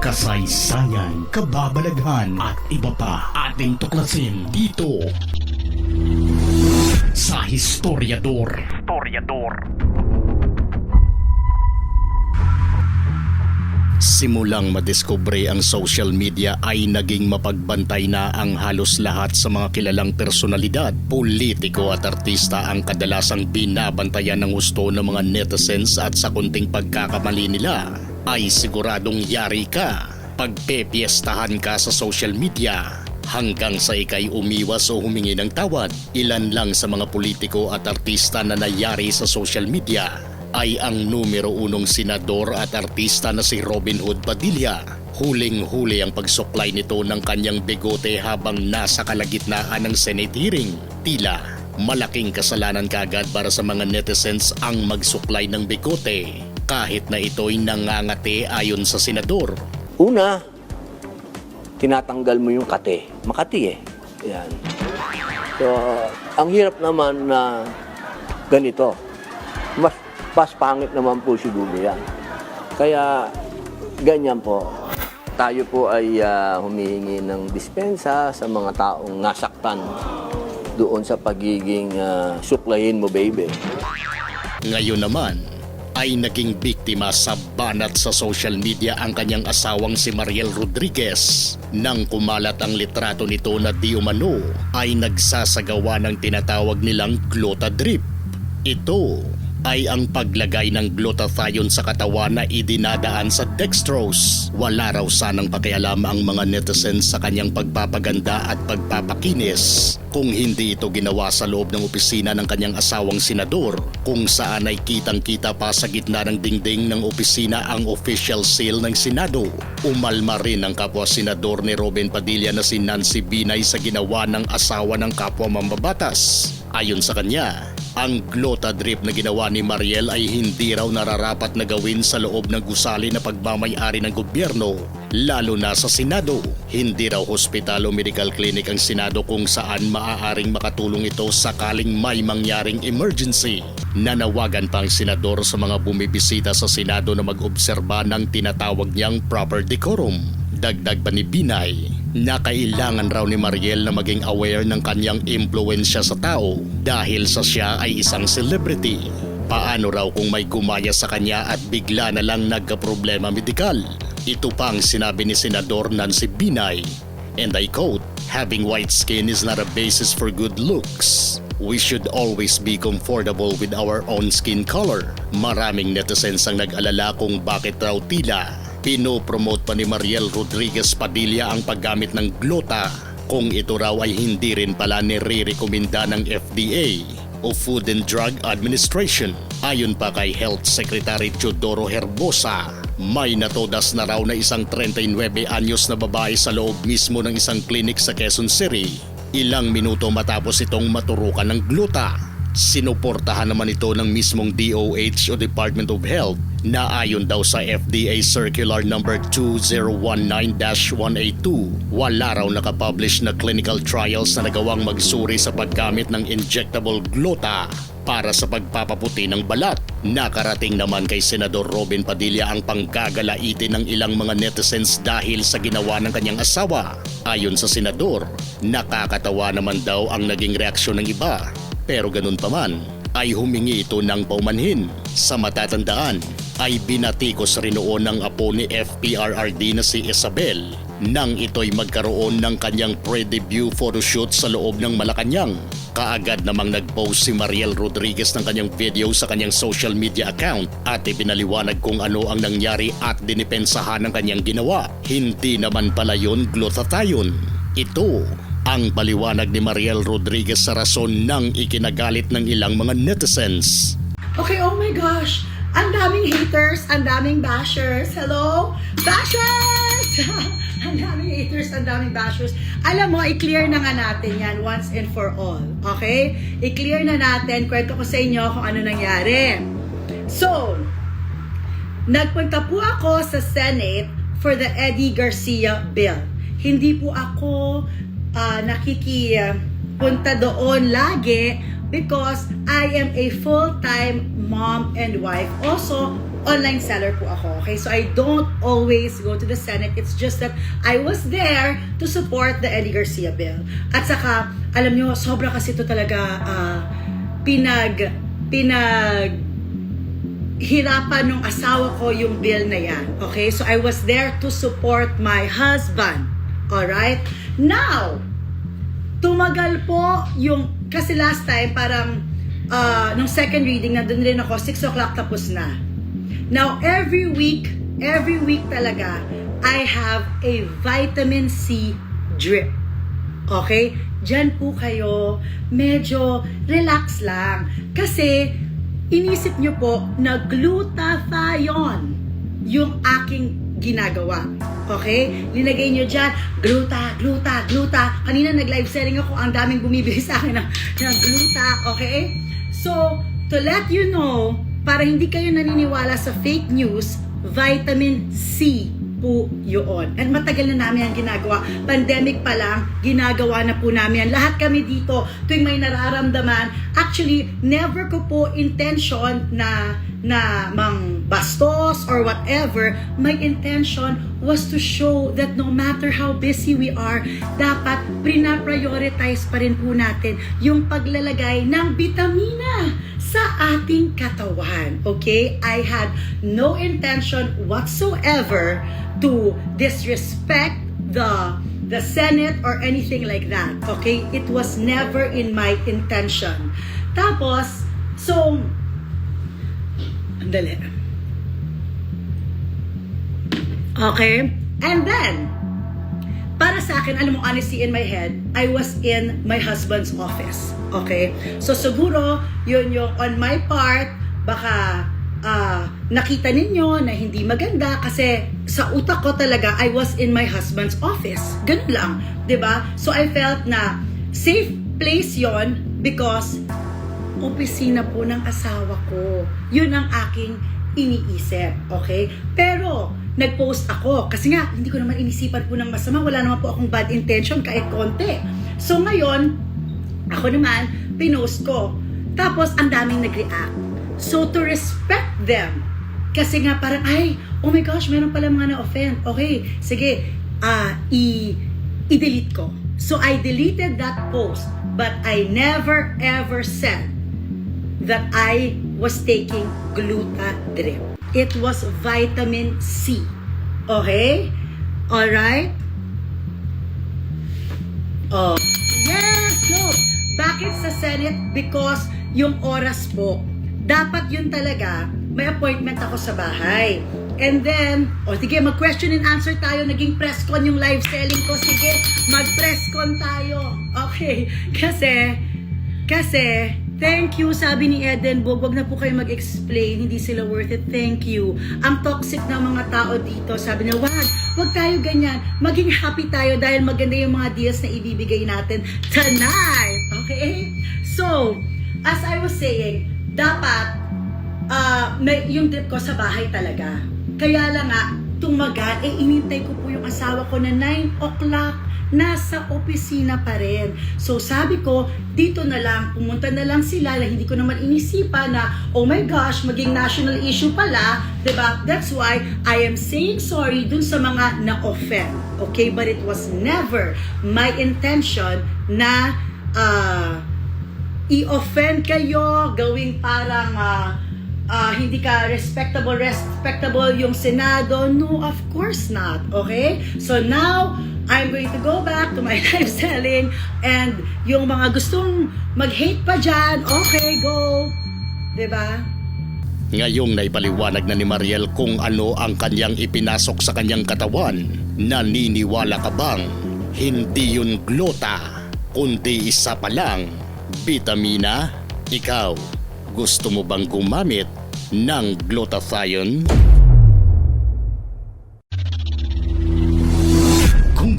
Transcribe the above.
kasaysayan, kababalaghan at iba pa ating tuklasin dito sa Historiador. Historiador. Simulang madiskubre ang social media ay naging mapagbantay na ang halos lahat sa mga kilalang personalidad, politiko at artista ang kadalasang binabantayan ng gusto ng mga netizens at sa kunting pagkakamali nila ay siguradong yari ka. Pagpepiestahan ka sa social media hanggang sa ikay umiwas o humingi ng tawad. Ilan lang sa mga politiko at artista na nayari sa social media ay ang numero unong senador at artista na si Robin Hood Padilla. Huling-huli ang pagsuklay nito ng kanyang bigote habang nasa kalagitnaan ng Senate hearing. Tila malaking kasalanan kagad para sa mga netizens ang magsuklay ng bigote kahit na ito'y nangangati ayon sa senador. Una, tinatanggal mo yung kate. Makati eh. Yan. So, ang hirap naman na ganito. Mas, mas pangit naman po siguro yan. Kaya, ganyan po. Tayo po ay ah, humihingi ng dispensa sa mga taong nasaktan doon sa pagiging ah, suklayin mo, baby. Ngayon naman ay naging biktima sa banat sa social media ang kanyang asawang si Mariel Rodriguez. Nang kumalat ang litrato nito na di umano ay nagsasagawa ng tinatawag nilang glotadrip. Ito ay ang paglagay ng glutathione sa katawan na idinadaan sa dextrose. Wala raw sanang pakialam ang mga netizens sa kanyang pagpapaganda at pagpapakinis kung hindi ito ginawa sa loob ng opisina ng kanyang asawang senador kung saan ay kitang-kita pa sa gitna ng dingding ng opisina ang official seal ng Senado. Umalma rin ang kapwa senador ni Robin Padilla na si Nancy Binay sa ginawa ng asawa ng kapwa mambabatas. Ayon sa kanya, ang glota drip na ginawa ni Mariel ay hindi raw nararapat na gawin sa loob ng gusali na pagmamayari ng gobyerno, lalo na sa Senado. Hindi raw hospital o medical clinic ang Senado kung saan maaaring makatulong ito sakaling may mangyaring emergency. Nanawagan pa ang senador sa mga bumibisita sa Senado na mag-obserba ng tinatawag niyang proper decorum. Dagdag pa ni Binay na kailangan raw ni Mariel na maging aware ng kanyang impluensya sa tao dahil sa siya ay isang celebrity. Paano raw kung may gumaya sa kanya at bigla na lang nagka-problema medikal? Ito pa ang sinabi ni Senador Nancy Binay. And I quote, Having white skin is not a basis for good looks. We should always be comfortable with our own skin color. Maraming netizens ang nag-alala kung bakit raw tila Pinopromote pa ni Mariel Rodriguez Padilla ang paggamit ng glota kung ito raw ay hindi rin pala nire-rekomenda ng FDA o Food and Drug Administration. Ayon pa kay Health Secretary Teodoro Herbosa, may natodas na raw na isang 39 anyos na babae sa loob mismo ng isang clinic sa Quezon City. Ilang minuto matapos itong maturukan ng gluta. Sinuportahan naman ito ng mismong DOH o Department of Health na ayon daw sa FDA Circular Number 2019-182, wala raw nakapublish na clinical trials na nagawang magsuri sa paggamit ng injectable glota para sa pagpapaputi ng balat. Nakarating naman kay Senador Robin Padilla ang panggagalaiti ng ilang mga netizens dahil sa ginawa ng kanyang asawa. Ayon sa senador, nakakatawa naman daw ang naging reaksyon ng iba. Pero ganun pa man, ay humingi ito ng paumanhin. Sa matatandaan, ay binatikos rin noon ng apo ni FPRRD na si Isabel nang ito'y magkaroon ng kanyang pre-debut photoshoot sa loob ng Malacanang. Kaagad namang nag-post si Mariel Rodriguez ng kanyang video sa kanyang social media account at ipinaliwanag kung ano ang nangyari at dinipensahan ng kanyang ginawa. Hindi naman pala yun glutathione. Ito ang paliwanag ni Mariel Rodriguez sa rason ng ikinagalit ng ilang mga netizens. Okay, oh my gosh. Ang daming haters, ang daming bashers. Hello? Bashers! ang daming haters, ang daming bashers. Alam mo, i-clear na nga natin yan once and for all. Okay? I-clear na natin. Kwento ko sa inyo kung ano nangyari. So, nagpunta po ako sa Senate for the Eddie Garcia bill. Hindi po ako uh, nakikipunta doon lagi because I am a full-time mom and wife. Also, online seller po ako. Okay, so I don't always go to the Senate. It's just that I was there to support the Eddie Garcia bill. At saka, alam nyo, sobra kasi ito talaga ah, pinag, pinag, hirapan ng asawa ko yung bill na yan. Okay? So I was there to support my husband. Alright? Now, tumagal po yung, kasi last time parang uh, nung second reading, nandun rin ako, 6 o'clock tapos na. Now, every week, every week talaga, I have a vitamin C drip. Okay? Diyan po kayo, medyo relax lang. Kasi, inisip nyo po na glutathione yung aking ginagawa. Okay? Linagay nyo dyan, gluta, gluta, gluta. Kanina nag-live selling ako, ang daming bumibili sa akin ng, ng gluta. Okay? So, to let you know, para hindi kayo naniniwala sa fake news, vitamin C po yun. And matagal na namin ang ginagawa. Pandemic pa lang, ginagawa na po namin yan. Lahat kami dito, tuwing may nararamdaman, actually, never ko po intention na na mang bastos or whatever, my intention was to show that no matter how busy we are, dapat prina-prioritize pa rin po natin yung paglalagay ng vitamina ating katawan. Okay? I had no intention whatsoever to disrespect the the Senate or anything like that. Okay? It was never in my intention. Tapos, so, andali. Okay? And then, para sa akin, alam mo, honestly, in my head, I was in my husband's office. Okay? So, siguro, yun yung on my part, baka ah, nakita ninyo na hindi maganda kasi sa utak ko talaga, I was in my husband's office. Ganun lang. ba? So, I felt na safe place yon because opisina po ng asawa ko. Yun ang aking iniisip, okay? Pero, nag-post ako kasi nga, hindi ko naman inisipan po ng masama. Wala naman po akong bad intention kahit konti. So, ngayon, ako naman, pinost ko. Tapos, ang daming nag-react. So, to respect them, kasi nga parang, ay, oh my gosh, meron pala mga na-offend. Okay, sige, ah, i- i-delete ko. So, I deleted that post, but I never ever said that I was taking gluta drip. It was vitamin C. Okay? Alright? Oh. Yes, go! Bakit sa Senate? Because yung oras po, dapat yun talaga, may appointment ako sa bahay. And then, o oh, sige, mag-question and answer tayo. Naging press con yung live selling ko. Sige, mag-press con tayo. Okay. Kasi, kasi, thank you, sabi ni Edenburg, wag na po kayo mag-explain, hindi sila worth it, thank you. Ang toxic na mga tao dito, sabi niya, wag, wag tayo ganyan, maging happy tayo dahil maganda yung mga deals na ibibigay natin tonight. Okay? So, as I was saying, dapat, ah, may, yung trip ko sa bahay talaga. Kaya lang nga, tumagal, eh inintay ko po yung asawa ko na 9 o'clock nasa opisina pa rin. So sabi ko, dito na lang, pumunta na lang sila na hindi ko naman inisipan na, oh my gosh, maging national issue pala, ba? That's why I am saying sorry dun sa mga na-offend. Okay? But it was never my intention na ah, i-offend kayo, gawing parang ah, ah, hindi ka respectable, respectable yung Senado. No, of course not. Okay? So now, I'm going to go back to my live selling and yung mga gustong mag-hate pa dyan, okay, go. ba? Ngayong naipaliwanag na ni Mariel kung ano ang kanyang ipinasok sa kanyang katawan, naniniwala ka bang hindi yun glota, kundi isa pa lang, vitamina? Ikaw, gusto mo bang gumamit ng glutathione?